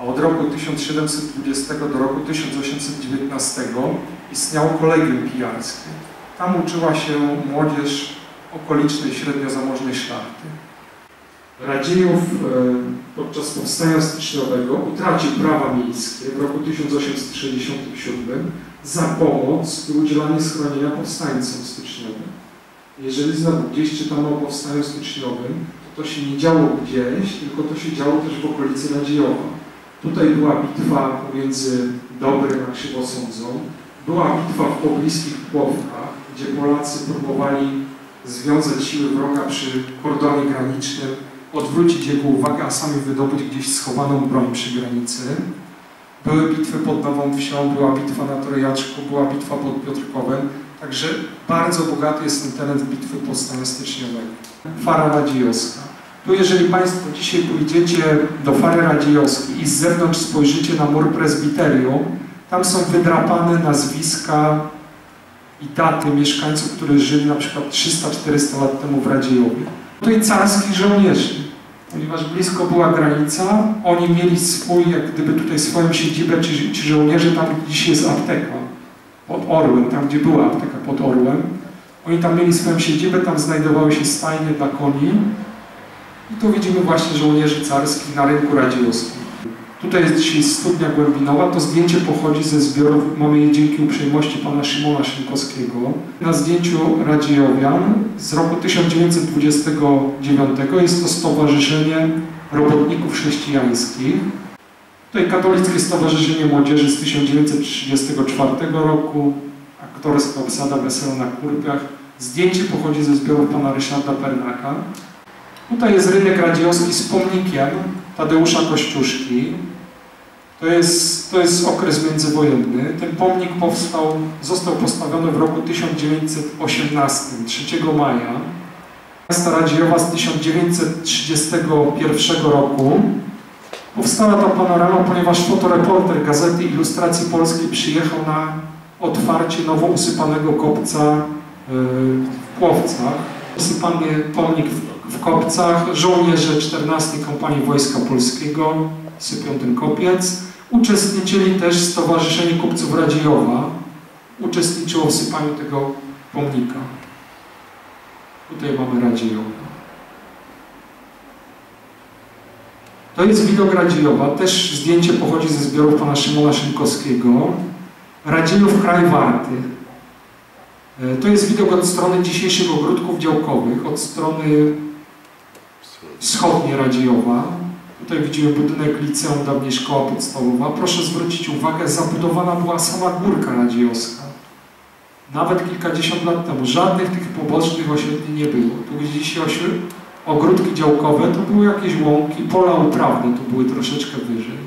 a od roku 1720 do roku 1819 istniało kolegium pijarskie. Tam uczyła się młodzież okolicznej średnio zamożnej szlachty. Radziejów e, podczas powstania styczniowego utracił prawa miejskie w roku 1867 za pomoc i udzielanie schronienia powstańcom styczniowym. Jeżeli znowu gdzieś czytamy o powstaniu styczniowym, to to się nie działo gdzieś, tylko to się działo też w okolicy Radziejowa. Tutaj była bitwa pomiędzy Dobrym a Krzywosądzą, była bitwa w pobliskich Płowkach, gdzie Polacy próbowali związać siły wroga przy kordonie granicznym, odwrócić jego uwagę, a sami wydobyć gdzieś schowaną broń przy granicy. Były bitwy pod Nową Wsią, była bitwa na Trojaczku, była bitwa pod Piotrkowem, także bardzo bogaty jest ten teren bitwy powstania styczniowego. Fara Radziejowska. Tu jeżeli Państwo dzisiaj pójdziecie do Fary Radziejowskiej i z zewnątrz spojrzycie na mur prezbiterium, tam są wydrapane nazwiska i daty mieszkańców, którzy żyli na przykład 300-400 lat temu w Radziejowie. Tutaj carskich żołnierzy, ponieważ blisko była granica, oni mieli swój, jak gdyby tutaj swoją siedzibę, ci, ci żołnierze, tam dzisiaj jest apteka, pod Orłem, tam gdzie była apteka pod Orłem. Oni tam mieli swoją siedzibę, tam znajdowały się stajnie dla koni. I tu widzimy właśnie żołnierzy carskich na rynku radziejowskim. Tutaj jest dzisiaj studnia głębinowa. To zdjęcie pochodzi ze zbiorów, mamy je dzięki uprzejmości pana Szymona Szynkowskiego. Na zdjęciu Radziejowian z roku 1929 jest to Stowarzyszenie Robotników Chrześcijańskich. Tutaj Katolickie Stowarzyszenie Młodzieży z 1934 roku, aktorska obsada Wesela na Kurpiach. Zdjęcie pochodzi ze zbiorów pana Ryszarda Pernaka. Tutaj jest rynek radziejowski z pomnikiem Tadeusza Kościuszki. To jest, to jest okres międzywojenny. Ten pomnik powstał, został postawiony w roku 1918, 3 maja. Miasta Radziejowa z 1931 roku. Powstała ta panorama, ponieważ fotoreporter Gazety Ilustracji Polskiej przyjechał na otwarcie nowo usypanego kopca w Płowcach. Usypany pomnik w Kopcach, żołnierze 14 Kompanii Wojska Polskiego sypią ten kopiec. Uczestniczyli też Stowarzyszenie Kupców Radziejowa. Uczestniczyło w sypaniu tego pomnika. Tutaj mamy Radziejowa. To jest widok Radziejowa. Też zdjęcie pochodzi ze zbiorów pana Szymona Szynkowskiego. Radziejów kraj warty. To jest widok od strony dzisiejszych ogródków działkowych, od strony wschodniej Radziejowa. Tutaj widzimy budynek liceum, dawniej szkoła podstawowa. Proszę zwrócić uwagę, zabudowana była sama górka radziejowska. Nawet kilkadziesiąt lat temu. Żadnych tych pobocznych osiedli nie było. Tu gdzie dzisiaj ogródki działkowe, to były jakieś łąki, pola uprawne, to były troszeczkę wyżej.